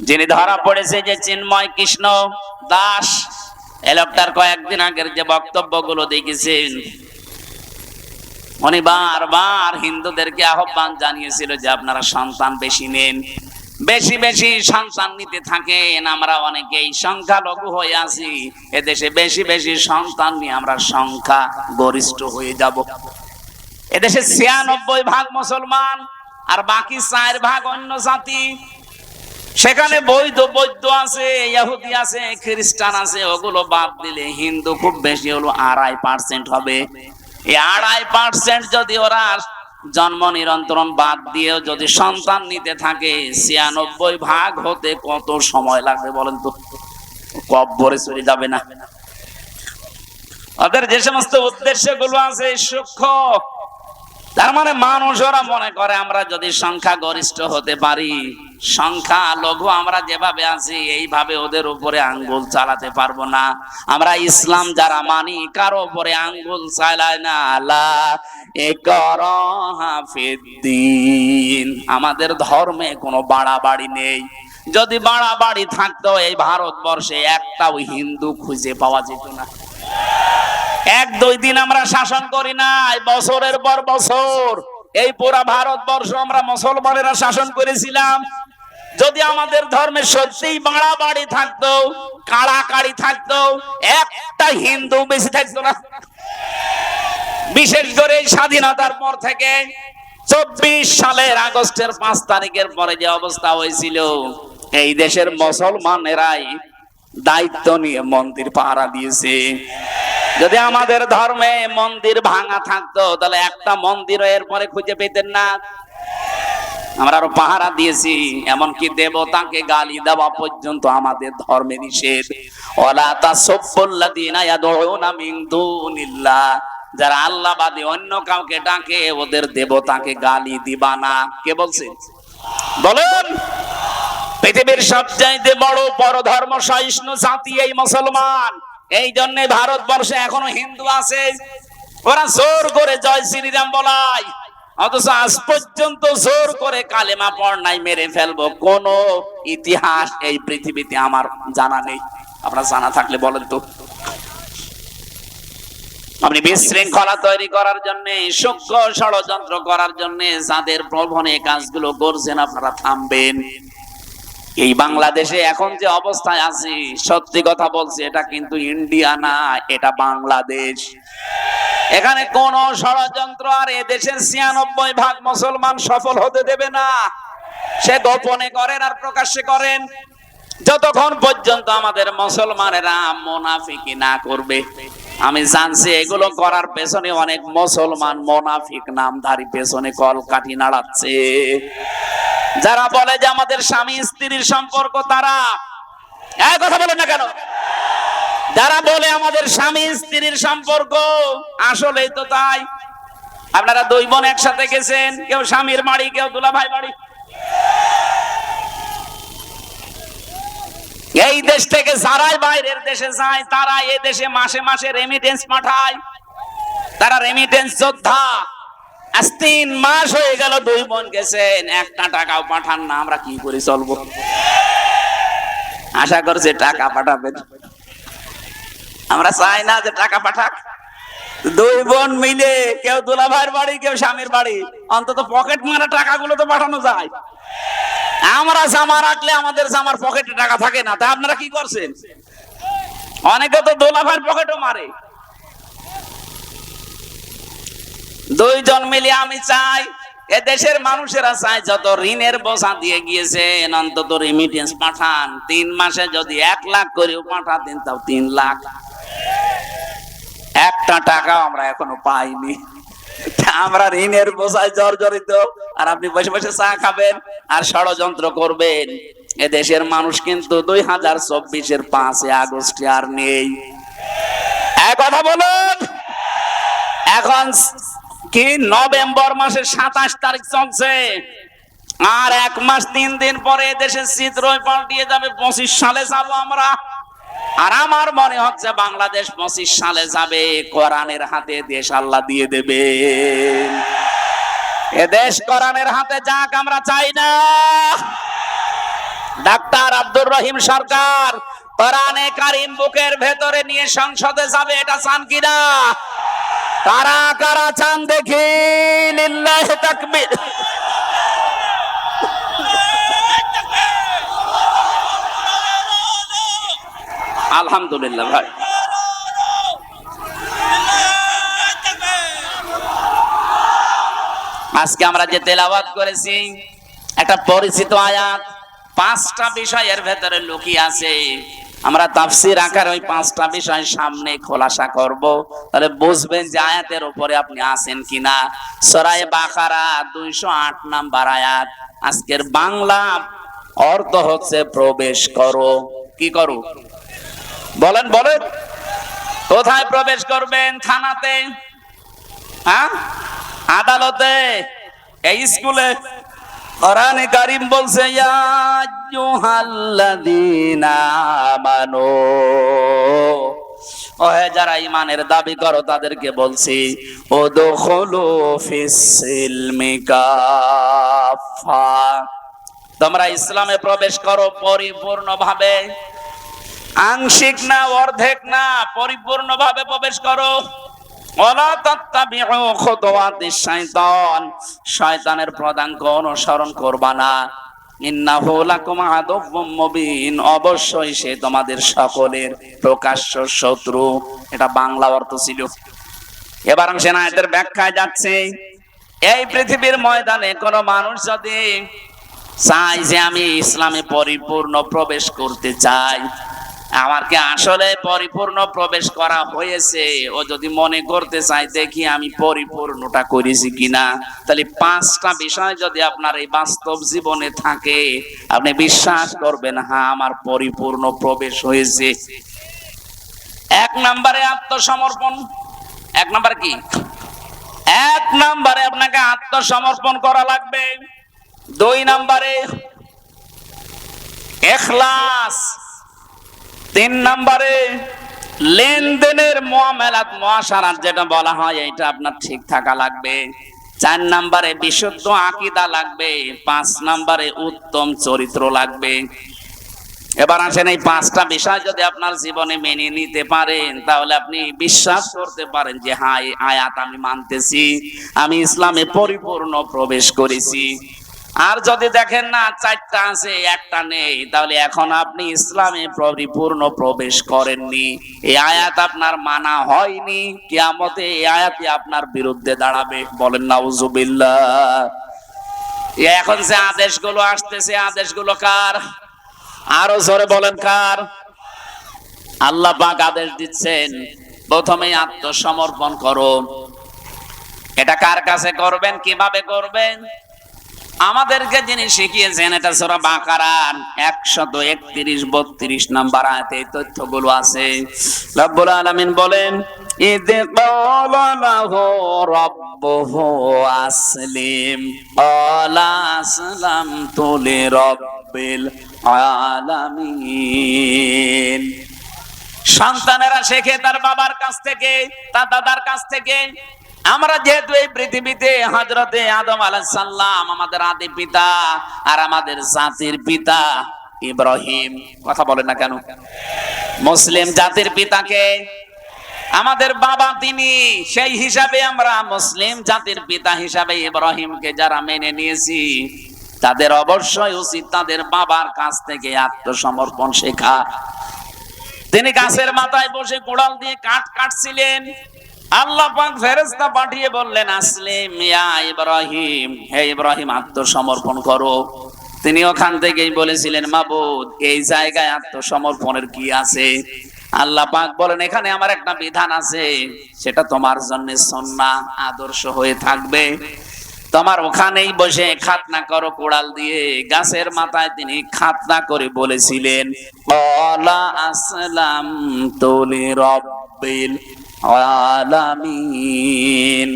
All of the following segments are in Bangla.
যিনি ধরা পড়েছে যে চিন্ময় কৃষ্ণ দাস, এ কয়েকদিন আগের যে বক্তব্যগুলো দেখেছেন, উনি বারবার হিন্দুদেরকে আহ্বান জানিয়েছিল যে আপনারা সন্তান বেশি নেন। বেশি বেশি সন্তান নিতে থাকেন, আমরা অনেকেই সংখ্যালঘু হয়ে আছি, এদেশে বেশি বেশি সন্তান নিয়ে আমরা সংখ্যা গরিষ্ঠ হয়ে যাব। এদেশে ছিয়ানব্বই ভাগ মুসলমান, আর বাকি চার ভাগ অন্য জাতি। সেখানে বৈধ বৈধ আছে, ইহুদি আছে, খ্রিস্টান আছে, ওগুলো বাদ দিলে হিন্দু খুব বেশি হলো আড়াই পার্সেন্ট হবে। এই আড়াই পার্সেন্ট যদি ওরা জন্ম নিরন্তরণ বাদ দিয়েও যদি সন্তান নিতে থাকে, ছিয়ানব্বই ভাগ হতে কত সময় লাগবে বলেন তো? কব্বরে চলে যাবে না। ওদের যে সমস্ত উদ্দেশ্যগুলো আছে, সূক্ষ্ম তার মানে মানুষরা মনে করে আমরা যদি সংখ্যা গরিষ্ঠ হতে পারি সংখ্যা লঘু আমরা যেভাবে আছি, এইভাবে ওদের উপরে আঙ্গুল চালাতে পারব না। আমরা ইসলাম যারা মানি, কারও উপরে আঙ্গুল চালায় না। আলা হাফিদ্দিন আমাদের ধর্মে কোনো বাড়াবাড়ি নেই। যদি বাড়াবাড়ি থাকতো এই ভারতবর্ষে, একটাও হিন্দু খুঁজে পাওয়া যেত না। এক, দুই দিন আমরা শাসন করি নাই, বছরের পর বছর। এই পুরা ভারতবর্ষ আমরা মুসলমানেরা শাসন করেছিলাম। যদি আমাদের ধর্মে সত্যিই বাড়াবাড়ি থাকতো কাড়াকাড়ি থাকতো, একটা হিন্দু বেশি থাকতো না। বিশেষ করে স্বাধীনতার পর থেকে চব্বিশ সালের আগস্টের পাঁচ তারিখের পরে যে অবস্থা হয়েছিল, এই দেশের মুসলমানেরাই দায়িত্ব নিয়ে মন্দির পাহারা দিয়েছে। যদি আমাদের ধর্মে মন্দির ভাঙা থাকতো, তাহলে একটা মন্দির এরপরে খুঁজে পেতেন না। আমরা আরও পাহারা দিয়েছি, এমনকি দেবতাকে গালি দেওয়া পর্যন্ত আমাদের ধর্মে নিষেধ। ওলা তাসাব্বুল্লাযিনা ইয়াদউনা মিন দুনিল্লাহ। যারা আল্লাহবাদী অন্য কাউকে ডাকে, ওদের দেবতাকে গালি দিবা না। কে বলছে? বলেন! পৃথিবীর সবচাইতে বড় পরধর্ম সহিষ্ণু জাতি এই মুসলমান। এই জন্য ভারতবর্ষে এখনও হিন্দু আছে। ওরা জোর করে জয় শ্রীরাম বলায়। অথচ আজ পর্যন্ত জোর করে কালেমা পড়নাই মেরে ফেলব। কোন ইতিহাস এই পৃথিবীতে আমার জানা নেই। আপনার জানা থাকলে বলেন তো। আপনি বিশৃঙ্খলা তৈরি করার জন্য, সূক্ষ্ম ষড়যন্ত্র করার জন্য যাদের প্রভনে কাজগুলো করছেন, আপনারা থামবেন। এই বাংলাদেশে এখন যে অবস্থায় আছি, সত্যি কথা বলছি, এটা কিন্তু ইন্ডিয়া না, এটা বাংলাদেশ। এখানে কোন ষড়যন্ত্র আর এদেশের ছিয়ানব্বই ভাগ মুসলমান সফল হতে দেবে না। সে গোপনে করেন আর প্রকাশ্যে করেন। যতক্ষণ পর্যন্ত আমাদের মুসলমানেরা মোনাফিকি না করবে। আমি জানছি এগুলো করার পেছনে অনেক মুসলমান মোনাফিক নামধারী পেছনে কল কলকাঠি নাড়াচ্ছে। যারা বলে যে আমাদের স্বামী স্ত্রীর সম্পর্ক তারা এক কথা বলে না কেন? যারা বলে আমাদের স্বামী স্ত্রীর সম্পর্ক, আসলেই তো তাই। আপনারা দুই বোন একসাথে গেছেন, কেউ স্বামীর বাড়ি, কেউ দুলা ভাই বাড়ি। এই দেশ থেকে যারাই বাইরের দেশে যায়, তারা এই দেশে মাসে মাসে রেমিটেন্স পাঠায়। তারা রেমিটেন্স যোদ্ধা। আজ তিন মাস হয়ে গেল দুই বোন গেছেন, একটা টাকাও পাঠান না, আমরা কি করে চলবো? আশা করছে টাকা পাঠাবেন। আমরা চাই না যে টাকা পাঠাক। দুই বোন মিলে কেউ দুলা ভাইয়ের বাড়ি, কেউ স্বামীর বাড়ি, অন্তত পকেট মারা টাকাগুলো তো পাঠানো যায়। আমরা জামা রাখলে আমাদের জামার পকেটে টাকা থাকে না, তা আপনারা কি করছেন? অনেকে তো দোলা ভাইয়ের পকেটও মারে। দুইজন মিলে আমি চাই এ দেশের মানুষেরা চায় যত ঋণের বোঝা দিয়ে গিয়েছেন অন্তত রেমিটেন্স পাঠান। তিন মাসে যদি এক লাখ করেও পাঠাতেন, তাও তিন লাখ। একটা টাকাও আমরা এখনও পাইনি। আমরা ঋণের বোঝায় জর্জরিত। আর আপনি বসে বসে চা খাবেন আর ষড়যন্ত্র করবেন। এ দেশের মানুষ কিন্তু দুই হাজার চব্বিশের পাঁচে আগস্টে আর নেই। এক কথা বলুন। এখন কি নভেম্বর মাসের সাতাশ তারিখ চলছে। আর এক মাস তিন দিন পরে দেশের চিত্রই পাল্টিয়ে যাবে, পঁচিশ সালে যাব আমরা। আর আমার মনে হচ্ছে বাংলাদেশ পঁচিশ সালে যাবে, কোরআনের হাতে দেশ আল্লাহ দিয়ে দেবে। এ দেশ কোরআনের হাতে যাক, আমরা চাই না। ডাক্তার আব্দুর রহিম সরকার কোরআনে কারিম বুকের ভেতরে নিয়ে সংসদে যাবে, এটা চান কিনা? কারা কারা চান দেখি? লিল্লাহি আলহামদুলিল্লাহ ভাই। আজকে আমরা যে তেলাওয়াত করেছি, একটা পরিচিত আয়াত, পাঁচটা বিষয়ের ভেতরে লুকিয়ে আছে। আমরা তাফসির আকার ওই পাঁচটা বিষয় সামনে খোলাসা করব। তাহলে বুঝবেন যে আয়াতের উপরে আপনি আছেন কিনা। সরাই বাকারা দুইশো আট নাম্বার আয়াত। আজকের বাংলা অর্থ হচ্ছে প্রবেশ করো। কি করো? বলেন বলেন। কোথায় প্রবেশ করবেন? থানাতে? হ্যাঁ? আদালতে? এই স্কুলে? কোরআনে কারিম বলছে, ইয়া আইয়ুহাল্লাযীনা আমানু। ওহে যারা ইমানের দাবি করো, তাদেরকে বলছি ফিস সিলমি তোমরা ইসলামে প্রবেশ করো পরিপূর্ণভাবে। আংশিক না অর্ধেক না, পরিপূর্ণভাবে প্রবেশ করো। শয়তানের পদাঙ্ক অনুসরণ করবা না। অবশ্যই সে তোমাদের সকলের প্রকাশ্য শত্রু। এটা বাংলা অর্থ ছিল। এবার আমি সেনায়তের ব্যাখ্যায় যাচ্ছে। এই পৃথিবীর ময়দানে কোন মানুষ যদি চাই যে আমি ইসলামে পরিপূর্ণ প্রবেশ করতে চাই আমাকে আসলে পরিপূর্ণ প্রবেশ করা হয়েছে। ও যদি মনে করতে চাই দেখি আমি পরিপূর্ণটা করেছি কিনা। তাহলে পাঁচটা বিষয় যদি আপনার এই বাস্তব জীবনে থাকে, আপনি বিশ্বাস করবেন হ্যাঁ আমার পরিপূর্ণ প্রবেশ হয়েছে। এক নম্বরে আত্মসমর্পণ। এক নাম্বার কি? এক নম্বরে আপনাকে আত্মসমর্পণ করা লাগবে। দুই নম্বরে, এখলাস। তিন নম্বরে, লেনদেনের মোয়ামেলাত মহাসারাত যেটা বলা হয় এটা আপনার ঠিক থাকা লাগবে। চার নম্বরে, বিশুদ্ধ আকিদা লাগবে। পাঁচ নম্বরে, উত্তম চরিত্র লাগবে। এবার আসেন এই পাঁচটা বিষয় যদি আপনার জীবনে মেনে নিতে পারেন, তাহলে আপনি বিশ্বাস করতে পারেন যে হ্যাঁ আয়াত আমি মানতেছি, আমি ইসলামে পরিপূর্ণ প্রবেশ করেছি। আর যদি দেখেন না, চারটা আছে, একটা নেই, তাহলে এখন আপনি ইসলামে পরিপূর্ণ প্রবেশ করেননি। এই আয়াত আপনার মানা হয়নি। কিয়ামতে এই আয়াতই আপনার বিরুদ্ধে দাঁড়াবে। বলেন না নাউজুবিল্লাহ এখন যে আদেশগুলো আসতেছে, আদেশগুলো কার? আরও জোরে বলেন, কার? আল্লাহ পাক আদেশ দিচ্ছেন, প্রথমে আত্মসমর্পণ করো। এটা কার কাছে করবেন? কীভাবে করবেন? আমাদেরকে যিনি শিখিয়েছেন, এটা সোরা বাকারার একশত একত্রিশ, বত্রিশ নাম্বার আয়াতে এই তথ্যগুলো আছে। রব্বুল আলামিন বলেন ক্বালা লাহু রাব্বুহু আসলিম, ক্বালা আসলামতু লিরাব্বিল আলামিন। সন্তানেরা শেখে তার বাবার কাছ থেকে, তার দাদার কাছ থেকে আমরা যেহেতু এই পৃথিবীতে হজরতে আদম আলাইসাল্লাম আমাদের আদি পিতা আর আমাদের জাতির পিতা ইব্রাহিম। কথা বলেন না কেন? মুসলিম জাতির পিতাকে আমাদের বাবা তিনি, সেই হিসাবে আমরা মুসলিম জাতির পিতা হিসাবে ইব্রাহিমকে যারা মেনে নিয়েছি, তাদের অবশ্যই উচিত তাদের বাবার কাছ থেকে আত্মসমর্পণ শেখা। তিনি গাছের মাথায় বসে কোড়াল দিয়ে কাঠ কাটছিলেন। আল্লাহ পাক ফেরেশতা পাঠিয়ে বললেন, আসলিম, ইয়া ইব্রাহিম, হে ইব্রাহিম, আত্মসমর্পণ করো। তিনি ওখান থেকেই বলেছিলেন, মাবুদ, এই জায়গায় আত্মসমর্পণের কি আছে? আল্লাহ পাক বলেন, এখানে আমার একটা বিধান আছে, সেটা তোমার জন্য সন্না, আদর্শ হয়ে থাকবে। তোমার ওখানেই বসে খাতনা করো কোড়াল দিয়ে। গাছের মাথায় তিনি খাতনা করে বলেছিলেন আসলাম তোলি রব্বিল আলামিন।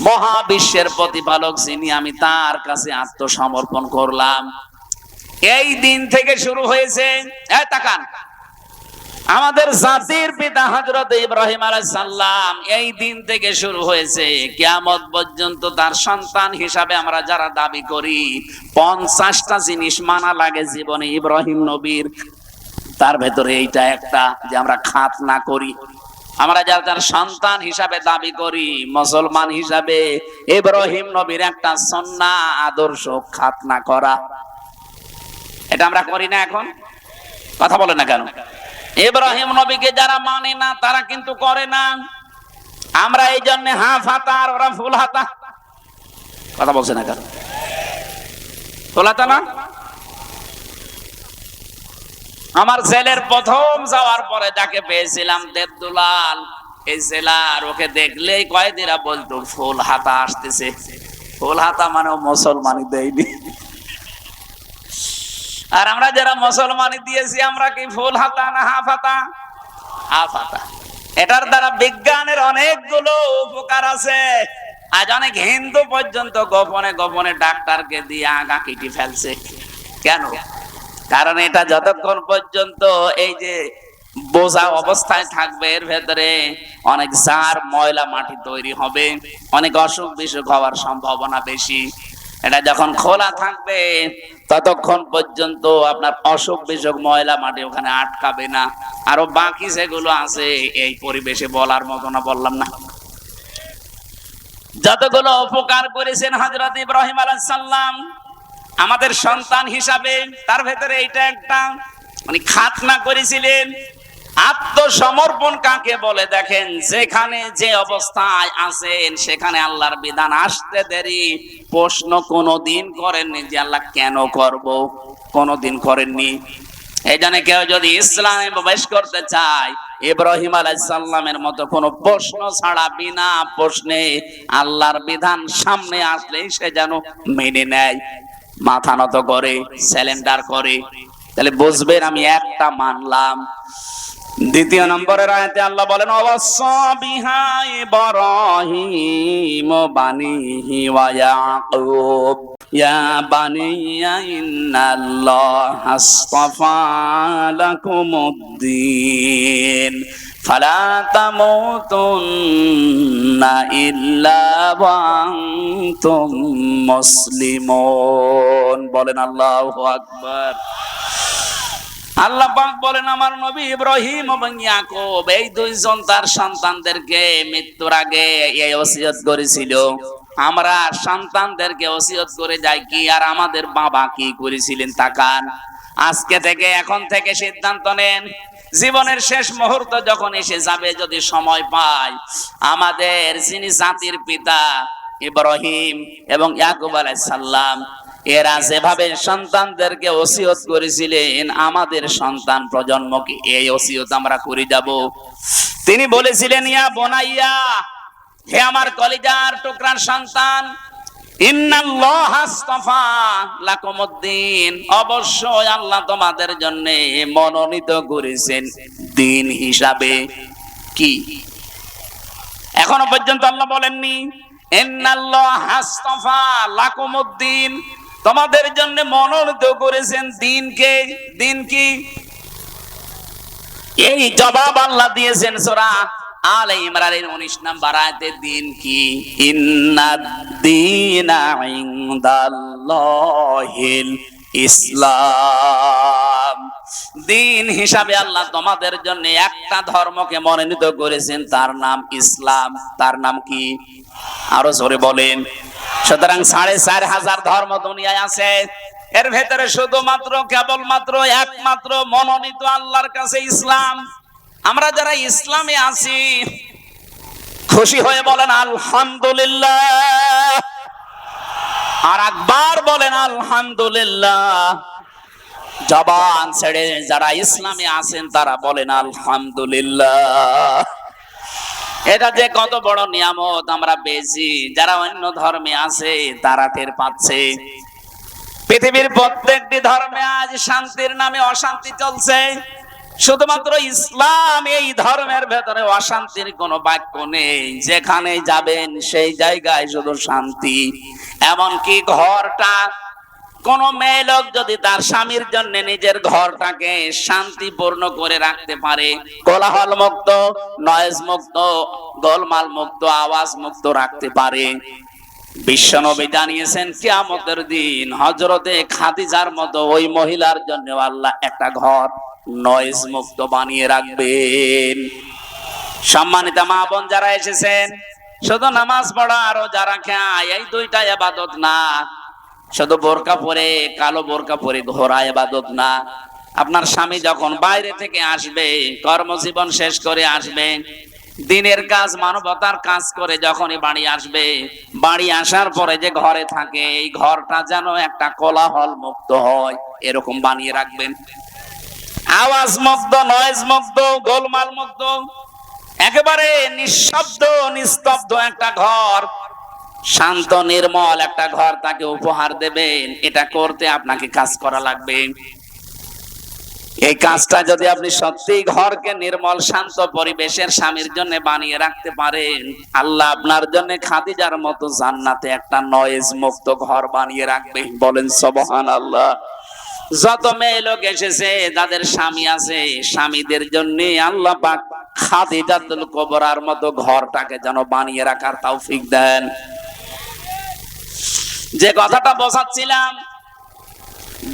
মহাবিশ্বের প্রতিপালক যিনি, আমি তার কাছে আত্মসমর্পণ করলাম। এই দিন থেকে শুরু হয়েছে। তাকান। আমাদের জাতির পিতা হজরত ইব্রাহিম আলাইসাল্লাম এই দিন থেকে শুরু হয়েছে। কিয়ামত পর্যন্ত তার সন্তান হিসাবে আমরা যারা দাবি করি, পঞ্চাশটা জিনিস মানা লাগে জীবনে ইব্রাহিম নবীর। তার ভেতরে এইটা একটা যে আমরা খাত না করি। আমরা যারা তার সন্তান হিসাবে দাবি করি, মুসলমান হিসাবে, ইব্রাহিম নবীর একটা সন্না, আদর্শ খাতনা করা। এটা আমরা করি না এখন? কথা বলে না কেন? ইব্রাহিম নবীকে যারা মানে না, তারা কিন্তু করে না। আমরা এই জন্য হাফ হাতা আর ওরা ফুল হাতা। কথা বলছে না কেন? ফুল হাতা না? আমার ছেলের প্রথম যাওয়ার পরে যাকে পেয়েছিলাম দেবদুলাল এই জেলার ওকে দেখলেই কয়েদিরা বলতো, ফুল হাতা আসতেছে। ফুল হাতা মানে মুসলমানই দেয়নি। আর আমরা যারা মুসলমানি দিয়েছি, আমরা কি ফুল হাতা না হাফ হাতা? হাফ হাতা। এটার দ্বারা বিজ্ঞানের অনেকগুলো উপকার আছে। আজ অনেক হিন্দু পর্যন্ত গোপনে গোপনে ডাক্তারকে দিয়ে আগা কেটে ফেলছে। কেন? কারণ এটা যতক্ষণ পর্যন্ত এই যে বোঝা অবস্থায় থাকবে, এর ভেতরে অনেক সার ময়লা মাটি তৈরি হবে, অনেক অসুখ বিসুখ হওয়ার সম্ভাবনা বেশি। এটা যখন খোলা থাকবে, ততক্ষণ পর্যন্ত আপনার অসুখ বিসুখ ময়লা মাটি ওখানে আটকাবে না। আরও বাকি যেগুলো আছে, এই পরিবেশে বলার মতো না, বললাম না। যতগুলো উপকার করেছেন হজরত ইব্রাহিম আলাইহিস সালাম আমাদের সন্তান হিসাবে তার ভেতরে এইটা একটা মানে খাতনা করেছিলেন। আত্মসমর্পণ কাকে বলে দেখেন? যেখানে যে অবস্থায় আছেন, সেখানে আল্লাহর বিধান আসতে দেরি। প্রশ্ন কোনোদিন করেননি যে আল্লাহ কেন করব? কোনোদিন করেননি। এই জন্য কেউ যদি ইসলামে প্রবেশ করতে চায়, ইব্রাহিম আলাইসাল্লামের মতো কোনো প্রশ্ন ছাড়া, বিনা প্রশ্নে আল্লাহর বিধান সামনে আসলেই সে যেন মেনে নেয়। মাথা নত করে স্যালেন্ডার করে। তাহলে বুঝবেন আমি একটা মানলাম। দ্বিতীয় নম্বরের আয়াতে আল্লাহ বলেন, অবশ্য বিহা ইব্রাহিম বানিহি ওয়া ইয়াকুব। ইয়া বানিয়া ইন্নাল্লাহ আস্তাফা লাকুমুদ্দিন। ফালা তামুতুন্না ইল্লা ওয়া আনতুম মুসলিমুন। বলেন আল্লাহু আকবার। আল্লাহ পাক বলেন, আমার নবী ইব্রাহিম এবং ইয়াকুব, এই দুইজন তার সন্তানদেরকে মৃত্যুর আগে এই ওসিয়ত করেছিল। আমরা সন্তানদেরকে ওসিয়ত করে যাই কি, আর আমাদের বাবা কি করেছিলেন তাকান আজকে থেকে, এখন থেকে সিদ্ধান্ত নেন, জীবনের শেষ মুহূর্ত যখন এসে যাবে, যদি সময় পায় আমাদের যিনি জাতির পিতা ইব্রাহিম এবং ইয়াকুব আলাইহিস সালাম এরা যেভাবে সন্তানদেরকে ওসিয়ত করেছিলেন, আমাদের সন্তান প্রজন্মকে এই ওসিয়ত আমরা করে যাব। তিনি বলেছিলেন, ইয়া বোনাইয়া, হে আমার কলিজার টুকরার সন্তান অবশ্যই আল্লাহ তোমাদের জন্য মনোনীত করেছেন দিন হিসাবে। কি? এখনও পর্যন্ত আল্লাহ বলেননি, ইন্নাল্লাহ আস্তাফা লাকুমুদ্দিন তোমাদের জন্য মনোনীত করেছেন দিনকে দিন কি? এই জবাব আল্লাহ দিয়েছেন সোরা আল ইমরানের 19 নাম্বার আয়াতে, দিন কি? ইন্নাদ্দিনা ইসলাম। দিন হিসাবে আল্লাহ তোমাদের জন্য একটা ধর্মকে মনোনীত করেছেন, তার নাম ইসলাম। তার নাম কি? আরও জোরে বলেন। সুতরাং সাড়ে চার হাজার ধর্ম দুনিয়ায় আছে। এর ভেতরে শুধুমাত্র, কেবলমাত্র একমাত্র মনোনীত আল্লাহর কাছে ইসলাম। আমরা যারা ইসলামে আছি, খুশি হয়ে বলেন, আলহামদুলিল্লাহ। আর একবার বলেন, আলহামদুলিল্লাহ। জবান ছেড়ে যারা ইসলামে আছেন তারা বলেন, আলহামদুলিল্লাহ। এটা যে কত বড় নিয়ামত আমরা পেয়েছি। যারা অন্য ধর্মে আছে, তারা টের পাচ্ছে। পৃথিবীর প্রত্যেকটি ধর্মে আজ শান্তির নামে অশান্তি চলছে। শুধুমাত্র ইসলাম এই ধর্মের ভেতরে অশান্তির কোনো বাক্য নেই। যেখানে যাবেন সেই জায়গায় শুধু শান্তি। এমনকি ঘরটা কোন মেয়ে লোক যদি তার স্বামীর জন্য নিজের ঘরটাকে শান্তিপূর্ণ করে রাখতে পারে, কোলাহল মুক্ত, নয়েজ মুক্ত, গোলমাল মুক্ত, আওয়াজ মুক্ত রাখতে পারে। বিশ্বনবী জানিয়েছেন, কিয়ামতের দিন হজরতে খাদিজার মতো ওই মহিলার জন্য আল্লাহ একটা ঘর নয়েজ মুক্ত বানিয়ে রাখবেন। সম্মানিত মা বোন যারা এসেছেন, শুধু নামাজ পড়া আরও যারা খায় এই দুইটা আবাদত না শুধু বোরকা পরে, কালো বোরকা পরে ঘোরা আবাদত না। আপনার স্বামী যখন বাইরে থেকে আসবে, কর্মজীবন শেষ করে আসবে, দিনের কাজ, মানবতার কাজ করে যখনই বাড়ি আসবে, বাড়ি আসার পরে যে ঘরে থাকে, এই ঘরটা যেন একটা কোলাহল মুক্ত হয়, এরকম বানিয়ে রাখবেন। আওয়াজ মুক্ত নয়েজ মুক্ত, গোলমাল মুক্ত, একেবারে নিঃশব্দ, নিস্তব্ধ একটা ঘর। শান্ত, নির্মল একটা ঘর তাকে উপহার দেবেন। এটা করতে আপনাকে কাজ করা লাগবে। এই কাজটা যদি আপনি সত্যি ঘরকে নির্মল, শান্ত পরিবেশের স্বামীর জন্য বানিয়ে রাখতে পারেন, আল্লাহ আপনার জন্য খাদিজার মতো জান্নাতে একটা নয়েজ মুক্ত ঘর বানিয়ে রাখবে। বলেন সবহান আল্লাহ যত মেয়ে লোক এসেছে, যাদের স্বামী আছে, স্বামীদের জন্য আল্লাহ পাক খাদিজাতুল কবরার মতো ঘরটাকে যেন বানিয়ে রাখার তৌফিক দেন। যে কথাটা বোঝাচ্ছিলাম,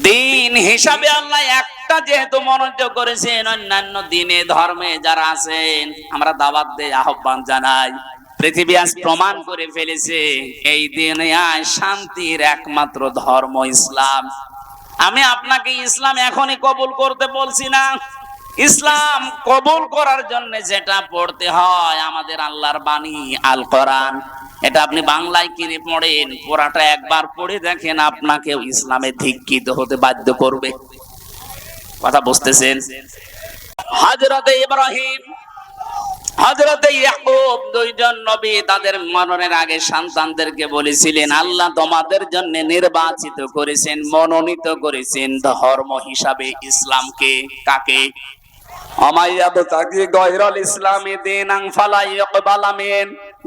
দিন হিসাবে আল্লাহ একটা যেহেতু মনোযোগ করেছেন, অন্যান্য দিনে ধর্মে যারা আছেন, আমরা দাওয়াত দিয়ে আহ্বান জানাই। পৃথিবী আজ প্রমাণ করে ফেলেছে, এই দিনে আয় শান্তির একমাত্র ধর্ম ইসলাম। আমি আপনাকে ইসলাম এখনই কবুল করতে বলছি না। ইসলাম কবুল করার জন্য যেটা পড়তে হয় আমাদের আল্লাহর বাণী আল কোরআন এটা আপনি বাংলায় কিনে পড়েন পড়াটা একবার পড়ে দেখেন আপনাকেও ইসলামে ধিক্কিত হতে বাধ্য করবে। কথা বুঝতেছেন? হযরতে ইব্রাহিম, হযরতে ইয়াকুব দুইজন নবী তাদের মরণের আগে সন্তানদেরকে বলেছিলেন, আল্লাহ তোমাদের জন্য নির্বাচিত করেছেন, মনোনীত করেছেন ধর্ম হিসাবে ইসলামকে কাকে?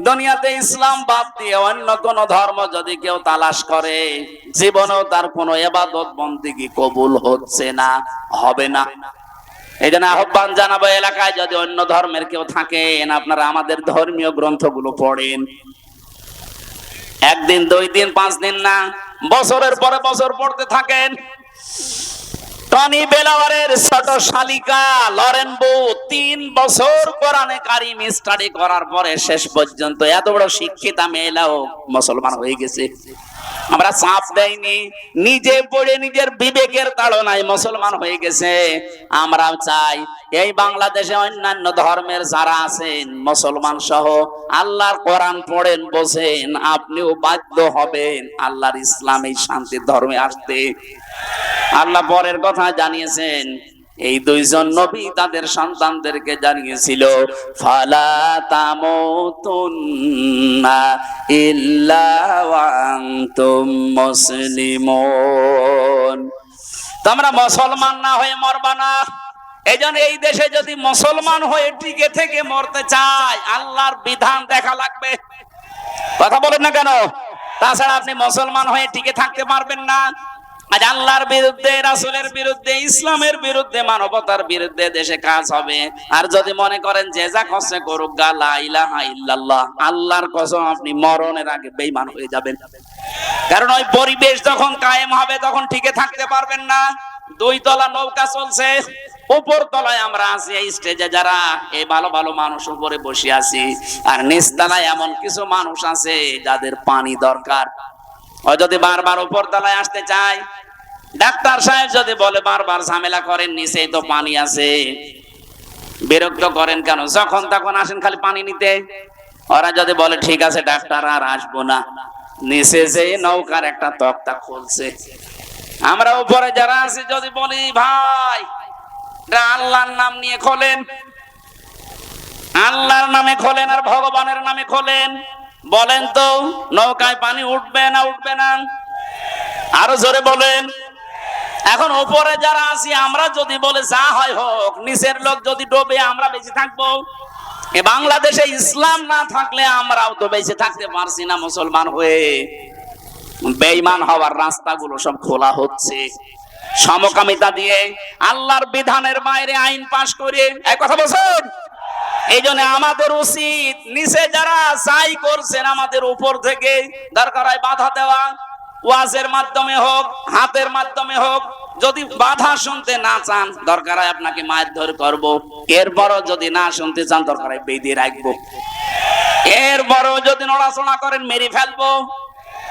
দুনিয়াতে ইসলাম বাদ দিয়ে অন্য কোন ধর্ম যদি কেউ তালাশ করে, জীবনেও তার কোনো এবাদত বন্দিগি কবুল হচ্ছে না, হবে না। এই জন্য আহ্বান জানাব এলাকায় যদি অন্য ধর্মের কেউ থাকেন, আপনারা আমাদের ধর্মীয় গ্রন্থগুলো পড়েন। একদিন, দুই দিন, পাঁচ দিন না, বছরের পরে বছর পড়তে থাকেন। টনি বেলাওয়ারের ছোট শালিকা লরেন বউ, তিন বছর কোরআনে কারিম স্টাডি করার পরে শেষ পর্যন্ত এত বড় শিক্ষিতা মেয়েলাও মুসলমান হয়ে গেছে। আমরা চাপ দেয়নি নিজে পড়ে নিজের বিবেকের তাড়নায় মুসলমান হয়ে গেছে। আমরা চাই এই বাংলাদেশে অন্যান্য ধর্মের যারা আছেন, মুসলমান সহ, আল্লাহর কোরআন পড়েন, বোঝেন, আপনিও বাধ্য হবেন আল্লাহর ইসলামী শান্তির ধর্মে আসতে। আল্লাহ পরের কথা জানিয়েছেন এই দুইজন নবী তাদের সন্তানদেরকে জানিয়েছিল, ফালা তামুতুন্না ইল্লা আনতুম মুসলিমুন। তোমরা মুসলমান না হয়ে মরবা না। এই জন্য এই দেশে যদি মুসলমান হয়ে টিকে থেকে মরতে চায়, আল্লাহর বিধান দেখা লাগবে। কথা বলেন না কেন? তাছাড়া আপনি মুসলমান হয়ে টিকে থাকতে পারবেন না। আজ আল্লাহর বিরুদ্ধে, রাসূলের বিরুদ্ধে, ইসলামের বিরুদ্ধে, মানবতার বিরুদ্ধে দেশে কাজ হবে। আর যদি মনে করেন যে যা কষ্টে করুক, গা লা ইলাহা ইল্লাল্লাহ, আল্লাহর কসম আপনি মরণের আগে বেঈমান হয়ে যাবেন। কারণ ওই পরিবেশ যখন কায়েম হবে, তখন টিকে থাকতে পারবেন না। দুই তলা নৌকা চলছে, উপর তলায় আমরা আছি, এই স্টেজে যারা এই ভালো ভালো মানুষ উপরে বসে আছি। আর নিচতলায় এমন কিছু মানুষ আছে, যাদের পানি দরকার। ও যদি বারবার উপর তলায় আসতে চায়, ডাক্তার সাহেব যদি বলে, বারবার ঝামেলা করেন নিচেই তো পানি আছে। বিরক্ত করেন কেন? যখন তখন আসেন খালি পানি নিতে। ওরা যদি বলে, ঠিক আছে ডাক্তার, আর আসব না। নিচে যে নৌকার একটা তক্তা খুলছে। আমরা উপরে যারা আছি, যদি বলি, ভাই আল্লাহর নাম নিয়ে খোলেন। আল্লাহর নামে খোলেন আর ভগবানের নামে খোলেন। বলেন তো, নৌকায় পানি উঠবে না উঠবে না? আরও জোরে বলেন। এখন উপরে যারা আছি, আমরা যদি বলে যা হয় হোক, নিচের লোক যদি ডোবে, আমরা বেঁচে থাকব? বাংলাদেশে ইসলাম না থাকলে আমরাও তো বেঁচে থাকতে পারছি না মুসলমান হয়ে। বেঈমান হওয়ার রাস্তাগুলো সব খোলা হচ্ছে। সমকামিতা দিয়ে আল্লাহর বিধানের বাইরে আইন পাশ করে এক কথা বলছেন? এই জন্য আমাদের উচিত নিচে যারা যাই করছেন আমাদের উপর থেকে দরকার বাধা দেওয়া। ওয়াজের মাধ্যমে হোক, হাতের মাধ্যমে হোক, যদি বাধা শুনতে না চান, দরকার হয় আপনাকে মায়ের ধর করব। এরপরও যদি না শুনতে চান, দরকার হয় বেঁধে রাখব। এরপরও যদি নড়াচড়া করেন, মেরে ফেলব।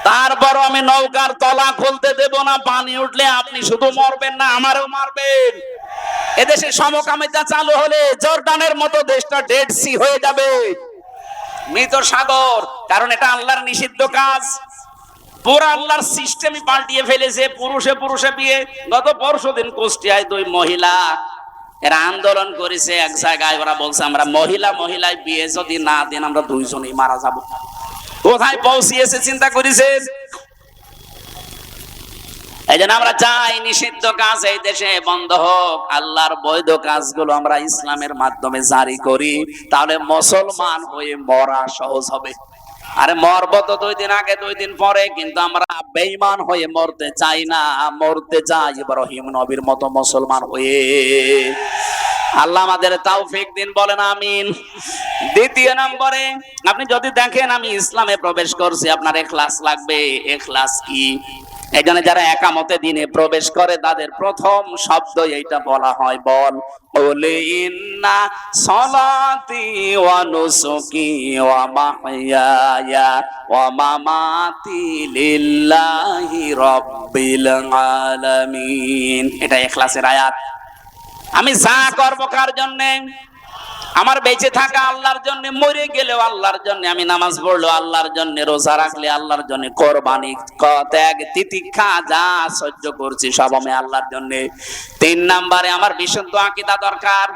তারপরও আমি নৌকার তলা খুলতে দেব না, পানি উঠলে আপনি শুধু মরবেন না, আমারও মারবেন। এদেশে সমকামিতা চালু হলে জর্ডানের মতো দেশটা ডেড সি হয়ে যাবে। মৃত সাগর, কারণ এটা আল্লাহর নিষিদ্ধ কাজ। আল্লাহর সিস্টেমই পাল্টিয়ে ফেলেছে, পুরুষে পুরুষে বিয়ে। গত পরশু দিন কুষ্টিয়ায় দুই মহিলা এরা আন্দোলন করেছে, এক জায়গায় ওরা বলছে, আমরা মহিলা, মহিলায় বিয়ে যদি না দেন, আমরা দুইজনেই মারা যাব। কোথায় পৌঁছিয়েছে, চিন্তা করেছেন? এই জন্য আমরা চাই নিষিদ্ধ কাজ এই দেশে বন্ধ হোক। আল্লাহর বৈধ কাজগুলো আমরা ইসলামের মাধ্যমে জারি করি। তাহলে মুসলমান হয়ে মরা সহজ হবে। আরে মরব তো দুই দিন আগে, দুই দিন পরে, কিন্তু আমরা বেঈমান হয়ে মরতে চাই না। মরতে চাই ইব্রাহিম নবীর মতো মুসলমান হয়ে। আল্লাহ আমাদের তাওফিক দিন, বলেন আমিন। দ্বিতীয় নম্বরে, আপনি যদি দেখেন আমি ইসলামে প্রবেশ করছি, আপনার এখলাস লাগবে। এখলাস কি? এই যারা একামতে দিনে প্রবেশ করে, তাদের প্রথম শব্দ এইটা বলা হয়, বল। ওলে ইন্না সলাতি ওয়া নুসুকি ওয়া মাহইয়ায়া ওয়া মামাতি লিল্লাহি রাব্বিল আলামিন। এটা ইখলাসের আয়াত। আমি যা করব কার জন্য? আমার বেঁচে থাকা আল্লাহর জন্য, মরে গেলেও আল্লাহর জন্য আমি নামাজ পড়ল আল্লাহর জন্য রোজা রাখলে আল্লাহর জন্য কোরবানি ত্যাগ তিতিক্ষা যা সহ্য করছি সব আমি আল্লাহর জন্য। তিন নাম্বারে আমার বিশুদ্ধ আকিদা দরকার।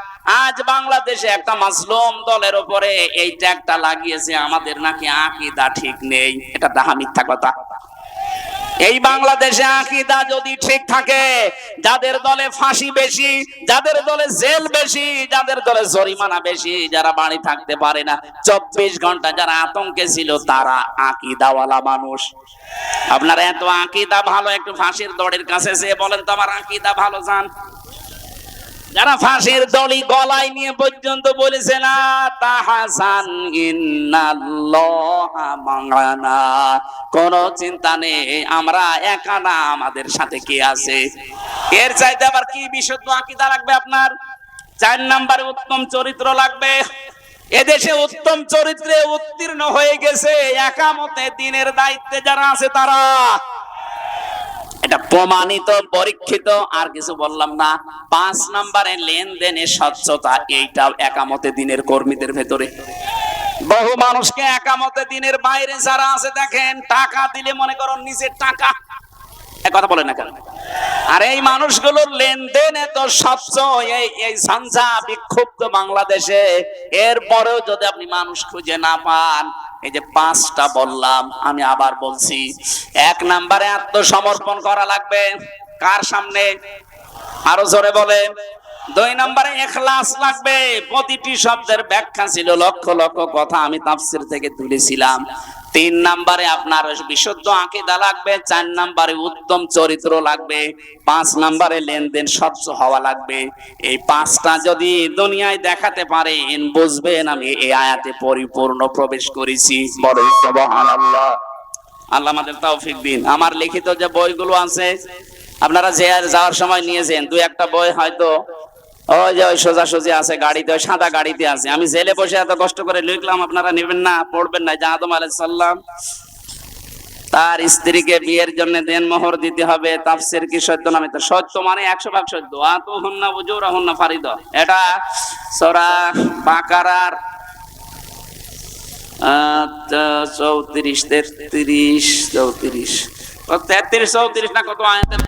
আজ বাংলাদেশে একটা মাসলুম দলের উপরে এই ট্যাগটা লাগিয়েছে, আমাদের নাকি আকিদা ঠিক নেই। এটা মিথ্যা কথা। এই বাংলাদেশে আকিদা যদি ঠিক থাকে, যাদের দলে ফাঁসি বেশি, যাদের দলে জেল বেশি, যাদের দলে জরিমানা বেশি, যারা বাড়ি থাকতে পারে না, চব্বিশ ঘণ্টা যারা আতঙ্কে ছিল, তারা আকিদাওয়ালা মানুষ। আপনারা এত আকিদা ভালো, একটু ফাঁসির দড়ির কাছে সে বলেন তো আমার আকিদা ভালো যান যারা ফাঁসির দড়ি গলায় নিয়ে পর্যন্ত বলেছে, না, তাহাসান ইন্নাল্লাহা কোন চিন্তা নেই, আমরা একা না, আমাদের সাথে কে আছে? এর চাইতে আবার কি বিশুদ্ধ আকীদা লাগবে আপনার? চার নম্বরে উত্তম চরিত্র লাগবে। এদেশে উত্তম চরিত্রে উত্তীর্ণ হয়ে গেছে, একামতে দিনের দায়িত্বে যারা আছে তারা। এটা প্রমাণিত, পরীক্ষিত, আর কিছু বললাম না। পাঁচ নম্বরে লেনদেনে স্বচ্ছতা এইটাও একামতে দিনের কর্মীদের ভেতরে। বহু মানুষকে একামতে দিনের বাইরে যারা আছে, দেখেন, টাকা দিলে মনে করো নিজের টাকা। কথা বলে না কেন? আর এই মানুষগুলোর লেনদেন এত স্বচ্ছ, এই ঝঞ্ঝা বিক্ষুব্ধ বাংলাদেশে। এরপরেও যদি আপনি মানুষ খুঁজে না পান এই যে পাঁচটা বললাম, আমি আবার বলছি, এক নাম্বারে আত্মসমর্পণ করা লাগবে। কার সামনে? আরও জোরে বলে। দুই নম্বরে এখলাস লাগবে। প্রতিটি শব্দের ব্যাখ্যা ছিল লক্ষ লক্ষ কথা আমি তাফসির থেকে তুলেছিলাম। তিন নম্বরে আপনার বিশুদ্ধ আকিদা লাগবে চার নম্বরে উত্তম চরিত্র লাগবে পাঁচ নম্বরে লেনদেন স্বচ্ছ হওয়া লাগবে। এই পাঁচটা যদি দুনিয়ায় দেখাতে পারেন বুঝবেন আমি এই আয়াতে পরিপূর্ণ প্রবেশ করেছি। বড় সুবহানাল্লাহ। আল্লাহ আমাদের তৌফিক দিন। আমার লিখিত যে বইগুলো আছে আপনারা যে যাওয়ার সময় নিয়েছেন দুই একটা বই হয়তো ওই যে ওই সোজাসুজি আছে গাড়িতে, ওই সাদা গাড়িতে আছে। আমি জেলে বসে এত কষ্ট করে লিখলাম আপনারা নেবেন না, পড়বেন না। আলাইহিস তার স্ত্রীকে বিয়ের জন্য দেন মোহর দিতে হবে, তাফসির কি সত্য নামে তো সত্য মানে একশো ভাগ সত্য। হন্না হন্না ফারিদ। এটা সরা বাকারার চৌত্রিশ, তেত্রিশ চৌত্রিশ। তেত্রিশ, চৌত্রিশ না কত আয়াতের